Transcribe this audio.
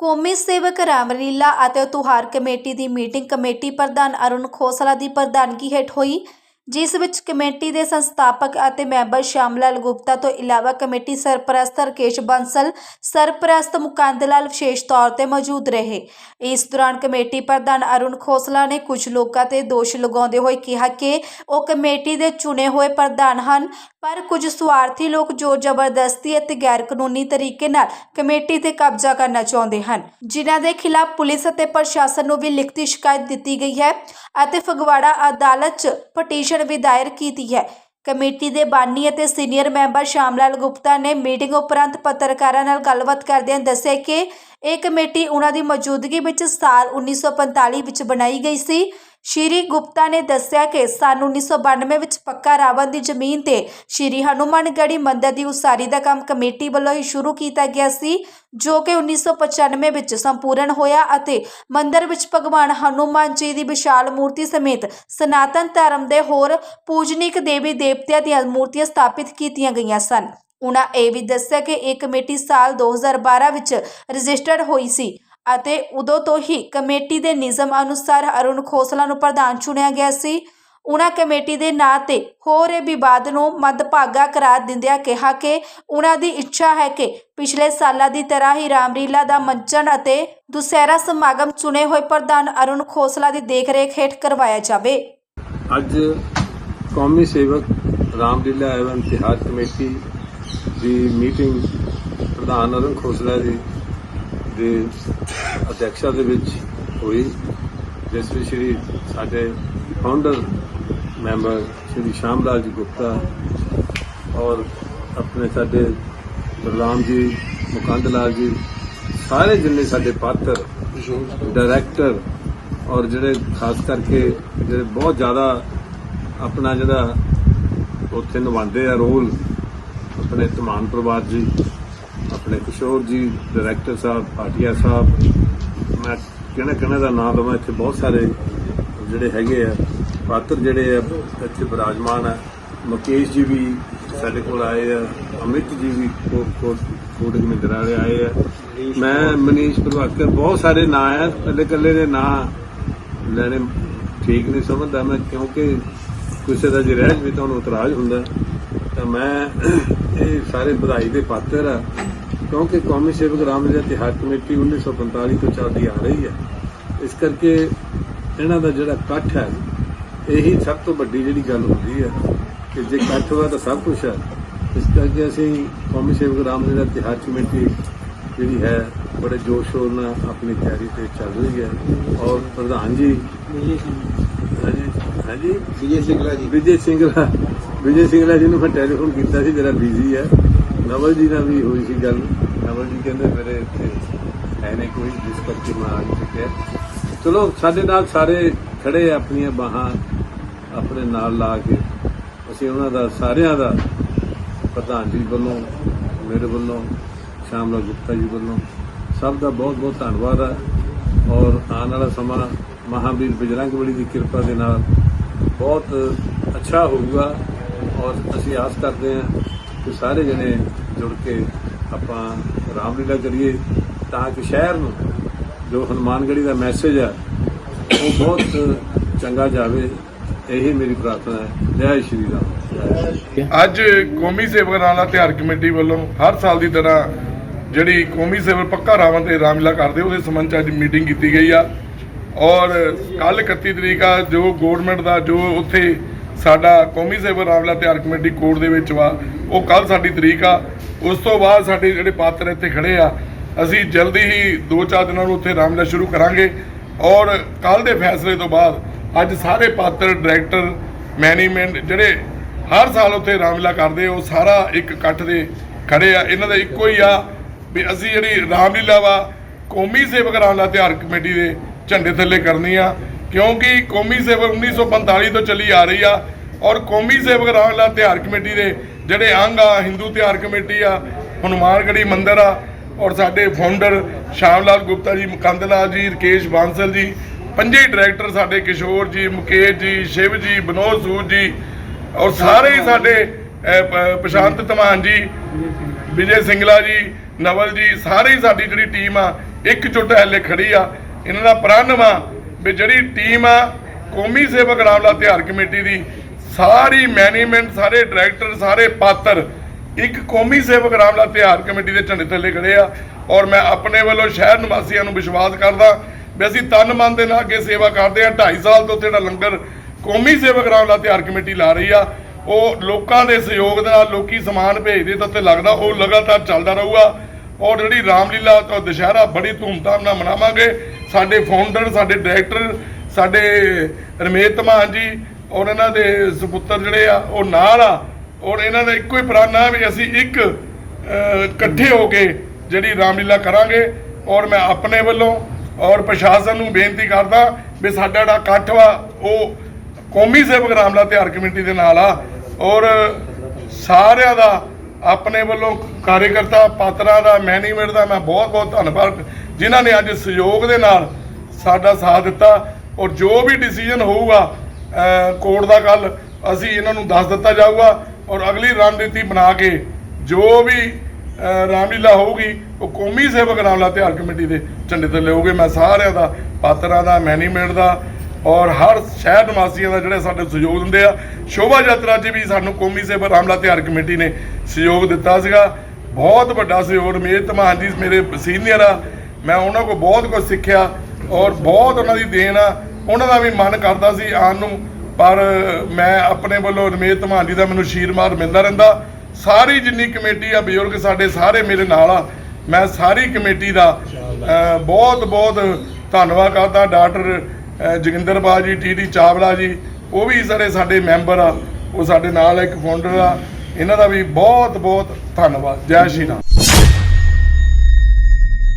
ਕੌਮੀ ਸੇਵਕ ਰਾਮਲੀਲਾ ਅਤੇ ਤਿਉਹਾਰ ਕਮੇਟੀ ਦੀ ਮੀਟਿੰਗ ਕਮੇਟੀ ਪ੍ਰਧਾਨ ਅਰੁਣ ਖੋਸਲਾ ਦੀ ਪ੍ਰਧਾਨਗੀ ਹੇਠ ਹੋਈ, ਜਿਸ ਵਿੱਚ ਕਮੇਟੀ ਦੇ ਸੰਸਥਾਪਕ ਅਤੇ ਮੈਂਬਰ ਸ਼ਾਮਲਾਲ ਗੁਪਤਾ ਤੋਂ ਇਲਾਵਾ ਕਮੇਟੀ ਸਰਪ੍ਰਸਤ ਰਕੇਸ਼ ਬੰਸਲ, ਸਰਪ੍ਰਸਤ ਮੁਕੰਦ ਲਾਲ ਵਿਸ਼ੇਸ਼ ਤੌਰ ਤੇ ਮੌਜੂਦ ਰਹੇ। ਇਸ ਦੌਰਾਨ ਕਮੇਟੀ ਪ੍ਰਧਾਨ ਅਰੁਣ ਖੋਸਲਾ ਨੇ ਕੁਝ ਲੋਕਾਂ ਤੇ ਦੋਸ਼ ਲਗਾਉਂਦੇ ਹੋਏ ਕਿਹਾ ਕਿ ਉਹ ਕਮੇਟੀ ਦੇ ਚੁਣੇ ਹੋਏ ਪ੍ਰਧਾਨ ਹਨ। ਪਰ ਕੁਝ ਸਵਾਰਥੀ ਲੋਕ ਜੋ ਜ਼ਬਰਦਸਤੀ ਅਤੇ ਗੈਰ ਕਾਨੂੰਨੀ ਤਰੀਕੇ ਨਾਲ ਕਮੇਟੀ ਤੇ ਕਬਜ਼ਾ ਕਰਨਾ ਚਾਹੁੰਦੇ ਹਨ, ਜਿਨ੍ਹਾਂ ਦੇ ਖਿਲਾਫ ਪੁਲਿਸ ਅਤੇ ਪ੍ਰਸ਼ਾਸਨ ਨੂੰ ਵੀ ਲਿਖਤੀ ਸ਼ਿਕਾਇਤ ਦਿੱਤੀ ਗਈ ਹੈ ਅਤੇ ਫਗਵਾੜਾ ਅਦਾਲਤ 'ਚ ਪਟੀਸ਼ਨ ਵੀ ਦਾਇਰ ਕੀਤੀ ਹੈ। ਕਮੇਟੀ ਦੇ ਬਾਨੀ ਅਤੇ ਸੀਨੀਅਰ ਮੈਂਬਰ ਸ਼ਾਮਲਾਲ ਗੁਪਤਾ ਨੇ ਮੀਟਿੰਗ ਉਪਰੰਤ ਪੱਤਰਕਾਰਾਂ ਨਾਲ ਗੱਲਬਾਤ ਕਰਦਿਆਂ ਦੱਸਿਆ ਕਿ ਇਹ ਕਮੇਟੀ ਉਹਨਾਂ ਦੀ ਮੌਜੂਦਗੀ ਵਿੱਚ ਸਾਲ 1945 ਵਿੱਚ ਬਣਾਈ ਗਈ ਸੀ ਸ਼੍ਰੀ ਗੁਪਤਾ ਨੇ ਦੱਸਿਆ ਕਿ ਸਨ 1992 ਵਿੱਚ ਪੱਕਾ ਰਾਵਣ ਦੀ ਜ਼ਮੀਨ ਤੇ ਸ਼੍ਰੀ ਹਨੂਮਾਨਗੜ੍ਹੀ ਮੰਦਰ ਦੀ ਉਸਾਰੀ ਦਾ ਕੰਮ ਕਮੇਟੀ ਵੱਲੋਂ ਹੀ ਸ਼ੁਰੂ ਕੀਤਾ ਗਿਆ ਸੀ, ਜੋ ਕਿ 1995 ਵਿੱਚ ਸੰਪੂਰਨ ਹੋਇਆ ਅਤੇ ਮੰਦਰ ਵਿੱਚ ਭਗਵਾਨ ਹਨੂਮਾਨ ਜੀ ਦੀ ਵਿਸ਼ਾਲ ਮੂਰਤੀ ਸਮੇਤ ਸਨਾਤਨ ਧਰਮ ਦੇ ਹੋਰ ਪੂਜਨੀਕ ਦੇਵੀ ਦੇਵਤਿਆਂ ਦੀਆਂ ਮੂਰਤੀਆਂ ਸਥਾਪਿਤ ਕੀਤੀਆਂ ਗਈਆਂ ਸਨ। ਉਹਨਾਂ ਇਹ ਵੀ ਦੱਸਿਆ ਕਿ ਇਹ ਕਮੇਟੀ ਸਾਲ 2012 ਵਿੱਚ ਰਜਿਸਟਰਡ ਹੋਈ ਸੀ। ਅਤੇ ਉਦੋਂ ਤੋਂ ਹੀ ਕਮੇਟੀ ਦੇ ਨਿਯਮ ਅਨੁਸਾਰ ਅਰੁਣ ਖੋਸਲਾ ਨੂੰ ਪ੍ਰਧਾਨ ਚੁਣਿਆ ਗਿਆ ਸੀ। ਉਨ੍ਹਾਂ ਕਮੇਟੀ ਦੇ ਨਾਂ ਤੇ ਹੋ ਰਹੇ ਵਿਵਾਦ ਨੂੰ ਮੱਦਭਾਗਾ ਕਰਾਰ ਦਿੰਦਿਆਂ ਕਿਹਾ ਕਿ ਉਨ੍ਹਾਂ ਦੀ ਇੱਛਾ ਹੈ ਕਿ ਪਿਛਲੇ ਸਾਲਾਂ ਦੀ ਤਰ੍ਹਾਂ ਹੀ ਰਾਮਲੀਲਾ ਦਾ ਮੰਚਨ ਅਤੇ ਦੁਸਹਿਰਾ ਸਮਾਗਮ ਚੁਣੇ ਹੋਏ ਪ੍ਰਧਾਨ ਅਰੁਣ ਖੋਸਲਾ ਦੀ ਦੇਖਰੇਖ ਹੇਠ ਕਰਵਾਇਆ ਜਾਵੇ। ਅੱਜ ਕੌਮੀ ਸੇਵਕ ਰਾਮਲੀਲਾ ਐਵੰ ਤਿਹਾਰ ਕਮੇਟੀ ਦੀ ਮੀਟਿੰਗ ਪ੍ਰਧਾਨ ਅਰੁਣ ਖੋਸਲਾ ਜੀ ਦੇ ਅਧਿਕਸ਼ਤਾ ਦੇ ਵਿੱਚ ਹੋਈ, ਜਿਸ ਵਿੱਚ ਸ਼੍ਰੀ ਸਾਡੇ ਫਾਊਂਡਰ ਮੈਂਬਰ ਸ਼੍ਰੀ ਸ਼ਾਮਲਾਲ ਜੀ ਗੁਪਤਾ ਔਰ ਆਪਣੇ ਸਾਡੇ ਬਲਰਾਮ ਜੀ, ਮੁਕੰਦ ਲਾਲ ਜੀ, ਸਾਰੇ ਜਿੰਨੇ ਸਾਡੇ ਪਾਤਰ ਡਾਇਰੈਕਟਰ ਔਰ ਜਿਹੜੇ ਖਾਸ ਕਰਕੇ ਜਿਹੜੇ ਬਹੁਤ ਜ਼ਿਆਦਾ ਆਪਣਾ ਜਿਹੜਾ ਉੱਥੇ ਨਿਭਾਉਂਦੇ ਆ ਰੋਲ ਆਪਣੇ ਧਮਾਨ ਪਰਿਵਾਰ ਜੀ ਆਪਣੇ ਕਿਸ਼ੋਰ ਜੀ ਡਾਇਰੈਕਟਰ ਸਾਹਿਬ, ਭਾਟੀਆ ਸਾਹਿਬ, ਮੈਂ ਕਿਹਨੇ ਕਿਹਨੇ ਦਾ ਨਾਮ ਲਵਾਂ, ਇੱਥੇ ਬਹੁਤ ਸਾਰੇ ਜਿਹੜੇ ਹੈਗੇ ਆ, ਪਾਤਰ ਜਿਹੜੇ ਆ, ਇੱਥੇ ਵਿਰਾਜਮਾਨ ਆ। ਮੁਕੇਸ਼ ਜੀ ਵੀ ਸਾਡੇ ਕੋਲ ਆਏ ਆ, ਅਮਿਤ ਜੀ ਵੀ ਕੋਟ ਕੋਟ ਵਾਲੇ ਆਏ ਆ। ਮੈਂ ਮਨੀਸ਼ ਪ੍ਰਭਾਕਰ, ਬਹੁਤ ਸਾਰੇ ਨਾਂ ਆ, ਇਕੱਲੇ ਇਕੱਲੇ ਦੇ ਨਾਂ ਲੈਣੇ ਠੀਕ ਨਹੀਂ ਸਮਝਦਾ ਮੈਂ, ਕਿਉਂਕਿ ਕਿਸੇ ਦਾ ਜੇ ਰਹਿ ਜਵੇ ਤੁਹਾਨੂੰ ਇਤਰਾਜ਼ ਹੁੰਦਾ। ਤਾਂ ਮੈਂ ਇਹ ਸਾਰੇ ਵਧਾਈ ਦੇ ਪਾਤਰ ਆ। ਕਿਉਂਕਿ ਕੌਮੀ ਸੇਵਕ ਰਾਮਲੀਲਾ ਤਿਹਾਰ ਕਮੇਟੀ 1945 ਤੋਂ ਚੱਲਦੀ ਆ ਰਹੀ ਹੈ ਇਸ ਕਰਕੇ ਇਹਨਾਂ ਦਾ ਜਿਹੜਾ ਇਕੱਠ ਹੈ ਇਹੀ ਸਭ ਤੋਂ ਵੱਡੀ ਜਿਹੜੀ ਗੱਲ ਹੁੰਦੀ ਹੈ ਕਿ ਜੇ ਇਕੱਠ ਹੋਇਆ ਤਾਂ ਸਭ ਕੁਝ ਹੈ ਇਸ ਕਰਕੇ ਅਸੀਂ ਕੌਮੀ ਸੇਵਕ ਰਾਮਲੀਲਾ ਤਿਹਾਰ ਕਮੇਟੀ ਜਿਹੜੀ ਹੈ ਬੜੇ ਜੋਸ਼ ਸ਼ੋਰ ਨਾਲ ਆਪਣੀ ਤਿਆਰੀ ਤੇ ਚੱਲ ਰਹੀ ਹੈ। ਔਰ ਪ੍ਰਧਾਨ ਜੀ ਹਾਂਜੀ ਹਾਂਜੀ। ਵਿਜੇ ਸਿੰਗਲਾ ਜੀ। ਵਿਜੇ ਸਿੰਘਲਾ ਵਿਜੇ ਸਿੰਘਲਾ ਜੀ ਨੂੰ ਮੈਂ ਟੈਲੀਫੋਨ ਕੀਤਾ ਸੀ ਜਿਹੜਾ ਬਿਜ਼ੀ ਹੈ। ਨਵਲ ਜੀ ਨਾਲ ਵੀ ਹੋਈ ਸੀ ਗੱਲ। ਨਵਲ ਜੀ ਕਹਿੰਦੇ ਮੇਰੇ ਇੱਥੇ ਹੈ ਨਹੀਂ ਕੋਈ, ਜਿਸ ਕਰਕੇ ਮੈਂ ਆ ਚੁੱਕਿਆ ਚਲੋ, ਸਾਡੇ ਨਾਲ ਸਾਰੇ ਖੜੇ ਆਪਣੀਆਂ ਬਾਹਾਂ ਆਪਣੇ ਨਾਲ ਲਾ ਕੇ। ਅਸੀਂ ਉਹਨਾਂ ਦਾ, ਸਾਰਿਆਂ ਦਾ ਪ੍ਰਧਾਨ ਜੀ ਵੱਲੋਂ, ਮੇਰੇ ਵੱਲੋਂ, ਸ਼ਾਮਲਾ ਗੁਪਤਾ ਜੀ ਵੱਲੋਂ ਸਭ ਦਾ ਬਹੁਤ ਬਹੁਤ ਧੰਨਵਾਦ ਹੈ ਔਰ ਆਉਣ ਵਾਲਾ ਸਮਾਂ ਮਹਾਵੀਰ ਬਜਰੰਗ ਬਲੀ ਦੀ ਕਿਰਪਾ ਦੇ ਨਾਲ ਬਹੁਤ ਅੱਛਾ ਹੋਊਗਾ। ਔਰ ਅਸੀਂ ਆਸ ਕਰਦੇ ਹਾਂ ਕਿ ਸਾਰੇ ਜਣੇ ਜੁੜ ਕੇ ਆਪਾਂ ਰਾਮਲੀਲਾ ਕਰੀਏ, ਤਾਂ ਕਿ ਸ਼ਹਿਰ ਨੂੰ ਜੋ ਹਨੂਮਾਨਗੜ੍ਹੀ ਦਾ ਮੈਸੇਜ ਹੈ ਉਹ ਬਹੁਤ ਚੰਗਾ ਜਾਵੇ। ਇਹੀ ਮੇਰੀ ਪ੍ਰਾਰਥਨਾ ਹੈ। ਜੈ ਸ਼੍ਰੀ ਰਾਮ। ਅੱਜ ਕੌਮੀ ਸੇਵਕ ਰਾਣਾ ਤਿਉਹਾਰ ਕਮੇਟੀ ਵੱਲੋਂ ਹਰ ਸਾਲ ਦੀ ਤਰ੍ਹਾਂ ਜਿਹੜੀ ਕੌਮੀ ਸੇਵਕ ਪੱਕਾ ਰਾਵਣ ਤੇ ਰਾਮਲੀਲਾ ਕਰਦੇ, ਉਹਦੇ ਸੰਬੰਧ ਚ ਅੱਜ ਮੀਟਿੰਗ ਕੀਤੀ ਗਈ ਆ। ਔਰ ਕੱਲ 31 ਤਰੀਕ ਆ, ਜੋ ਗਵਰਨਮੈਂਟ ਦਾ, ਜੋ ਉੱਥੇ ਸਾਡਾ ਕੌਮੀ ਸੇਵਕ ਰਾਮਲੀਲਾ ਤਿਉਹਾਰ ਕਮੇਟੀ ਕੋਰਟ ਦੇ ਵਿੱਚ ਵਾ, ਉਹ ਕੱਲ ਸਾਡੀ ਤਰੀਕ ਆ। ਉਸ ਤੋਂ ਬਾਅਦ ਸਾਡੇ ਜਿਹੜੇ ਪਾਤਰ ਇੱਥੇ ਖੜੇ ਆ, ਅਸੀਂ ਜਲਦੀ ਹੀ 2-4 ਦਿਨਾਂ ਨੂੰ ਉੱਥੇ ਰਾਮਲੀਲਾ ਸ਼ੁਰੂ ਕਰਾਂਗੇ। ਔਰ ਕੱਲ ਦੇ ਫੈਸਲੇ ਤੋਂ ਬਾਅਦ ਅੱਜ ਸਾਰੇ ਪਾਤਰ, ਡਾਇਰੈਕਟਰ, ਮੈਨੇਜਮੈਂਟ ਜਿਹੜੇ ਹਰ ਸਾਲ ਉੱਥੇ ਰਾਮਲੀਲਾ ਕਰਦੇ ਉਹ ਸਾਰਾ ਇੱਕ ਇਕੱਠ ਦੇ ਖੜੇ ਆ। ਇਹਨਾਂ ਦਾ ਇੱਕੋ ਹੀ ਆ ਵੀ ਅਸੀਂ ਜਿਹੜੀ ਰਾਮਲੀਲਾ ਵਾ, ਕੌਮੀ ਸੇਵਕ ਰਾਮਲਾ ਤਿਉਹਾਰ ਕਮੇਟੀ ਦੇ ਝੰਡੇ ਥੱਲੇ ਕਰਨੀ ਆ। ਕਿਉਂਕਿ ਕੌਮੀ ਸੇਵਕ 1945 ਤੋਂ ਚੱਲੀ ਆ ਰਹੀ ਆ ਔਰ ਕੌਮੀ ਸੇਵਕ ਰਾਮਲੀਲਾ ਤਿਉਹਾਰ ਕਮੇਟੀ ਦੇ ਜਿਹੜੇ ਅੰਗ ਆ, ਹਿੰਦੂ ਤਿਉਹਾਰ ਕਮੇਟੀ ਆ, ਹਨੂਮਾਨਗੜ੍ਹੀ ਮੰਦਿਰ ਆ ਔਰ ਸਾਡੇ ਫਾਊਂਡਰ ਸ਼ਾਮ ਲਾਲ ਗੁਪਤਾ ਜੀ ਮੁਕੰਦ ਲਾਲ ਜੀ, ਰਕੇਸ਼ ਬਾਂਸਲ ਜੀ, ਪੰਜੇ ਡਾਇਰੈਕਟਰ ਸਾਡੇ ਕਿਸ਼ੋਰ ਜੀ, ਮੁਕੇਸ਼ ਜੀ, ਸ਼ਿਵ ਜੀ ਬਨੋਦ ਸੂਦ ਜੀ ਔਰ ਸਾਰੇ ਹੀ ਸਾਡੇ ਪ੍ਰਸ਼ਾਂਤ ਧਮਾਨ ਜੀ, ਵਿਜੇ ਸਿੰਗਲਾ ਜੀ, ਨਵਲ ਜੀ, ਸਾਰੇ ਹੀ ਸਾਡੀ ਜਿਹੜੀ ਟੀਮ ਆ, ਇੱਕ ਇਕਜੁੱਟ ਹੱਲੇ ਖੜੀ ਆ। ਇਹਨਾਂ ਦਾ ਪ੍ਰਣ ਵੀ ਜਿਹੜੀ ਟੀਮ ਆ, ਕੌਮੀ ਸੇਵਕ ਰਾਮਲਾ ਤਿਉਹਾਰ ਕਮੇਟੀ ਦੀ, ਸਾਰੀ ਮੈਨੇਜਮੈਂਟ ਸਾਰੇ ਡਾਇਰੈਕਟਰ ਸਾਰੇ ਪਾਤਰ, ਇੱਕ ਕੌਮੀ ਸੇਵਕ ਰਾਮਲਾ ਤਿਉਹਾਰ ਕਮੇਟੀ ਦੇ ਝੰਡੇ ਥੱਲੇ ਖੜੇ ਆ। ਔਰ ਮੈਂ ਆਪਣੇ ਵੱਲੋਂ ਸ਼ਹਿਰ ਨਿਵਾਸੀਆਂ ਨੂੰ ਵਿਸ਼ਵਾਸ ਕਰਦਾ ਵੀ ਅਸੀਂ ਤਨ ਮਨ ਦੇ ਨਾਲ ਅੱਗੇ ਸੇਵਾ ਕਰਦੇ ਆ। 2.5 ਸਾਲ ਤੋਂ ਜਿਹੜਾ ਲੰਗਰ ਕੌਮੀ ਸੇਵਕ ਰਾਮਲਾ ਤਿਉਹਾਰ ਕਮੇਟੀ ਲਾ ਰਹੀ ਆ, ਉਹ ਲੋਕਾਂ ਦੇ ਸਹਿਯੋਗ ਦੇ ਨਾਲ, ਲੋਕੀ ਸਮਾਨ ਭੇਜਦੇ ਤਾਂ ਤੇ ਲੱਗਦਾ ਉਹ ਲਗਾਤਾਰ ਚੱਲਦਾ ਰਹੂਗਾ। ਔਰ ਜਿਹੜੀ ਰਾਮਲੀਲਾ ਤੋਂ ਦੁਸ਼ਹਿਰਾ ਬੜੀ ਧੂਮਧਾਮ ਨਾਲ ਮਨਾਵਾਂਗੇ। ਸਾਡੇ ਫਾਊਂਡਰ ਸਾਡੇ ਡਾਇਰੈਕਟਰ ਸਾਡੇ ਰਮੇਸ਼ ਧਮਾਨ ਜੀ, ਔਰ ਇਹਨਾਂ ਦੇ ਸੁਪੁੱਤਰ ਜਿਹੜੇ ਆ, ਉਹ ਨਾਲ ਆ। ਔਰ ਇਹਨਾਂ ਦਾ ਇੱਕੋ ਹੀ ਪ੍ਰਾਨਾ ਵੀ ਅਸੀਂ ਇੱਕ ਇਕੱਠੇ ਹੋ ਕੇ ਜਿਹੜੀ ਰਾਮਲੀਲਾ ਕਰਾਂਗੇ। ਔਰ ਮੈਂ ਆਪਣੇ ਵੱਲੋਂ ਔਰ ਪ੍ਰਸ਼ਾਸਨ ਨੂੰ ਬੇਨਤੀ ਕਰਦਾ ਵੀ ਸਾਡਾ ਜਿਹੜਾ ਇਕੱਠ ਵਾ, ਉਹ ਕੌਮੀ ਸੇਵਕ ਰਾਮਲਾ ਤਿਉਹਾਰ ਕਮੇਟੀ ਦੇ ਨਾਲ ਆ। ਔਰ ਸਾਰਿਆਂ ਦਾ ਆਪਣੇ ਵੱਲੋਂ ਕਾਰਜਕਰਤਾ ਪਾਤਰਾਂ ਦਾ ਮੈਨੇਜਮੈਂਟ ਦਾ ਮੈਂ ਬਹੁਤ ਬਹੁਤ ਧੰਨਵਾਦ ਜਿਨ੍ਹਾਂ ਨੇ ਅੱਜ ਸਹਿਯੋਗ ਦੇ ਨਾਲ ਸਾਡਾ ਸਾਥ ਦਿੱਤਾ ਔਰ ਜੋ ਵੀ ਡਿਸੀਜਨ ਹੋਊਗਾ ਕੋਰਟ ਦਾ ਕੱਲ ਅਸੀਂ ਇਹਨਾਂ ਨੂੰ ਦੱਸ ਦਿੱਤਾ ਜਾਊਗਾ ਔਰ ਅਗਲੀ ਰਣਨੀਤੀ ਬਣਾ ਕੇ ਜੋ ਵੀ ਰਾਮਲੀਲਾ ਹੋਊਗੀ, ਉਹ ਕੌਮੀ ਸੇਵਕ ਰਾਮਲਾ ਤਿਉਹਾਰ ਕਮੇਟੀ ਦੇ ਝੰਡੇ ਤੇ ਲਿਓਗੇ ਮੈਂ ਸਾਰਿਆਂ ਦਾ, ਪਾਤਰਾਂ ਦਾ ਮੈਨੇਜਮੈਂਟ ਦਾ ਔਰ ਹਰ ਸ਼ਹਿਰ ਨਿਵਾਸੀਆਂ ਦਾ ਜਿਹੜੇ ਸਾਡੇ ਸਹਿਯੋਗ ਦਿੰਦੇ ਆ, ਸ਼ੋਭਾ ਯਾਤਰਾ 'ਚ ਵੀ ਸਾਨੂੰ ਕੌਮੀ ਸੇਵਕ ਰਾਮਲਾ ਤਿਉਹਾਰ ਕਮੇਟੀ ਨੇ ਸਹਿਯੋਗ ਦਿੱਤਾ ਸੀਗਾ। ਬਹੁਤ ਵੱਡਾ ਸਹਿਯੋਗ, ਰਮੇਸ਼ ਧਮਾਨ ਜੀ ਮੇਰੇ ਸੀਨੀਅਰ ਆ ਮੈਂ ਉਹਨਾਂ ਕੋਲ ਬਹੁਤ ਕੁਝ ਸਿੱਖਿਆ ਔਰ ਬਹੁਤ ਉਹਨਾਂ ਦੀ ਦੇਣ ਆ। ਉਹਨਾਂ ਦਾ ਵੀ ਮਨ ਕਰਦਾ ਸੀ ਆਉਣ ਨੂੰ। ਪਰ ਮੈਂ ਆਪਣੇ ਵੱਲੋਂ ਰਮੇਸ਼ ਧਮਾਨ ਜੀ ਦਾ ਮੈਨੂੰ ਆਸ਼ੀਰਵਾਦ ਮਿਲਦਾ ਰਹਿੰਦਾ। ਸਾਰੀ ਜਿੰਨੀ ਕਮੇਟੀ ਆ ਬਜ਼ੁਰਗ ਸਾਡੇ ਸਾਰੇ ਮੇਰੇ ਨਾਲ ਆ। ਮੈਂ ਸਾਰੀ ਕਮੇਟੀ ਦਾ ਬਹੁਤ ਬਹੁਤ ਧੰਨਵਾਦ ਕਰਦਾ। ਡਾਕਟਰ ਅਹ, ਜੋਗਿੰਦਰ ਬਾਜ ਜੀ ਟੀਡੀ ਚਾਵਲਾ ਜੀ ਉਹ ਵੀ ਸਾਰੇ ਸਾਡੇ ਮੈਂਬਰ ਆ। ਉਹ ਸਾਡੇ ਨਾਲ ਇੱਕ ਫਾਊਂਡਰ ਆ। ਇਹਨਾਂ ਦਾ ਵੀ ਬਹੁਤ ਬਹੁਤ ਧੰਨਵਾਦ। ਜੈ ਸ਼੍ਰੀ ਰਾਮ।